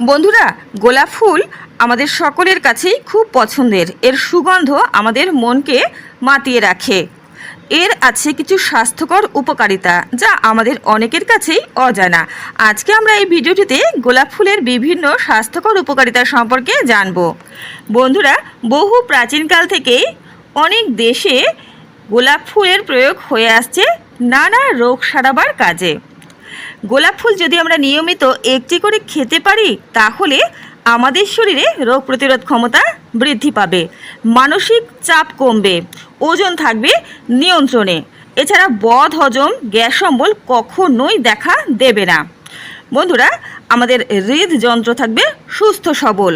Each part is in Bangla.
বন্ধুরা, গোলাপ ফুল আমাদের সকলের কাছেই খুব পছন্দের। এর সুগন্ধ আমাদের মনকে মাতিয়ে রাখে। এর আছে কিছু স্বাস্থ্যকর উপকারিতা যা আমাদের অনেকের কাছেই অজানা। আজকে আমরা এই ভিডিওটিতে গোলাপ ফুলের বিভিন্ন স্বাস্থ্যকর উপকারিতা সম্পর্কে জানব। বন্ধুরা, বহু প্রাচীনকাল থেকেই অনেক দেশে গোলাপ ফুলের প্রয়োগ হয়ে আসছে নানা রোগ সারাবার কাজে। গোলাপ ফুল যদি আমরা নিয়মিত একটি করে খেতে পারি, তাহলে আমাদের শরীরে রোগ প্রতিরোধ ক্ষমতা বৃদ্ধি পাবে, মানসিক চাপ কমবে, ওজন থাকবে নিয়ন্ত্রণে। এছাড়া বদ, হজম, গ্যাস অম্বল কখনোই দেখা দেবে না। বন্ধুরা, আমাদের হৃদযন্ত্র থাকবে সুস্থ, সবল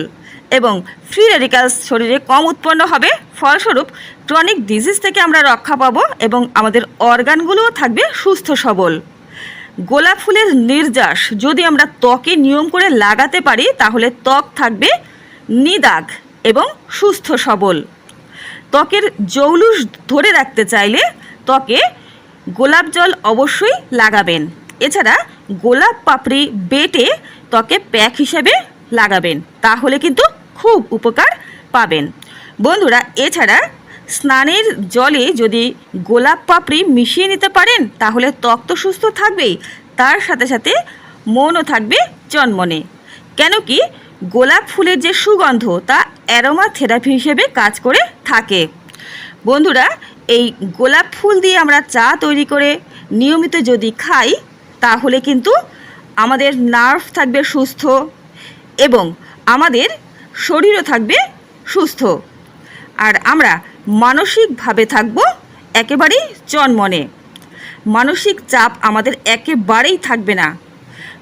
এবং ফ্রি রেডিক্যালস শরীরে কম উৎপন্ন হবে। ফলস্বরূপ ক্রনিক ডিজিজ থেকে আমরা রক্ষা পাবো এবং আমাদের অর্গানগুলোও থাকবে সুস্থ, সবল। গোলাপ ফুলের নির্যাস। যদি আমরা ত্বকে নিয়ম করে লাগাতে পারি, তাহলে ত্বক থাকবে নিদাগ এবং সুস্থ সবল। ত্বকের জৌলুস ধরে রাখতে চাইলে ত্বকে গোলাপ জল অবশ্যই লাগাবেন। এছাড়া গোলাপ পাপড়ি বেটে ত্বকে প্যাক হিসেবে লাগাবেন, তাহলে কিন্তু খুব উপকার পাবেন। বন্ধুরা, এছাড়া স্নানের জলে যদি গোলাপ পাপড়ি মিশিয়ে নিতে পারেন, তাহলে ত্বক তো সুস্থ থাকবেই। তার সাথে সাথে মনও থাকবে চনমনে। কেন কি গোলাপ ফুলের যে সুগন্ধ, তা অ্যারোমা থেরাপি হিসেবে কাজ করে থাকে। বন্ধুরা, এই গোলাপ ফুল দিয়ে আমরা চা তৈরি করে নিয়মিত যদি খাই, তাহলে কিন্তু আমাদের নার্ভ থাকবে সুস্থ এবং আমাদের শরীরও থাকবে সুস্থ। আর আমরা মানসিকভাবে থাকব একেবারেই চনমনে। মানসিক চাপ আমাদের একেবারেই থাকবে না।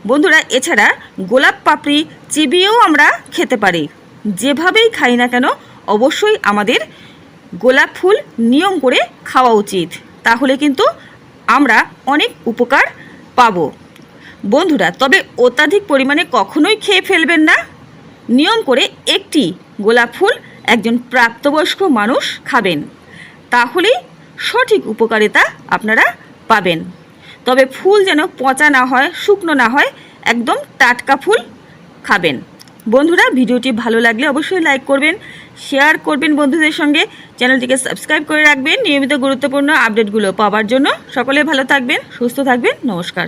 বন্ধুরা, এছাড়া গোলাপ পাপড়ি, চিবিয়েও আমরা খেতে পারি। যেভাবেই খাই না কেন, অবশ্যই আমাদের গোলাপ ফুল নিয়ম করে খাওয়া উচিত। তাহলে কিন্তু আমরা অনেক উপকার পাব। বন্ধুরা, তবে অত্যাধিক পরিমাণে কখনোই খেয়ে ফেলবেন না। নিয়ম করে একটি গোলাপ ফুল একজন প্রাপ্তবয়স্ক মানুষ খাবেন। তাহলেই সঠিক উপকারিতা আপনারা পাবেন। তবে ফুল যেন পচা না হয়, শুকনো না হয়, একদম টাটকা ফুল খাবেন। বন্ধুরা, ভিডিওটি ভালো লাগলে অবশ্যই লাইক করবেন, শেয়ার করবেন বন্ধুদের সঙ্গে। চ্যানেলটিকে সাবস্ক্রাইব করে রাখবেন। নিয়মিত গুরুত্বপূর্ণ আপডেটগুলো পাওয়ার জন্য। সকলে ভালো থাকবেন, সুস্থ থাকবেন। নমস্কার।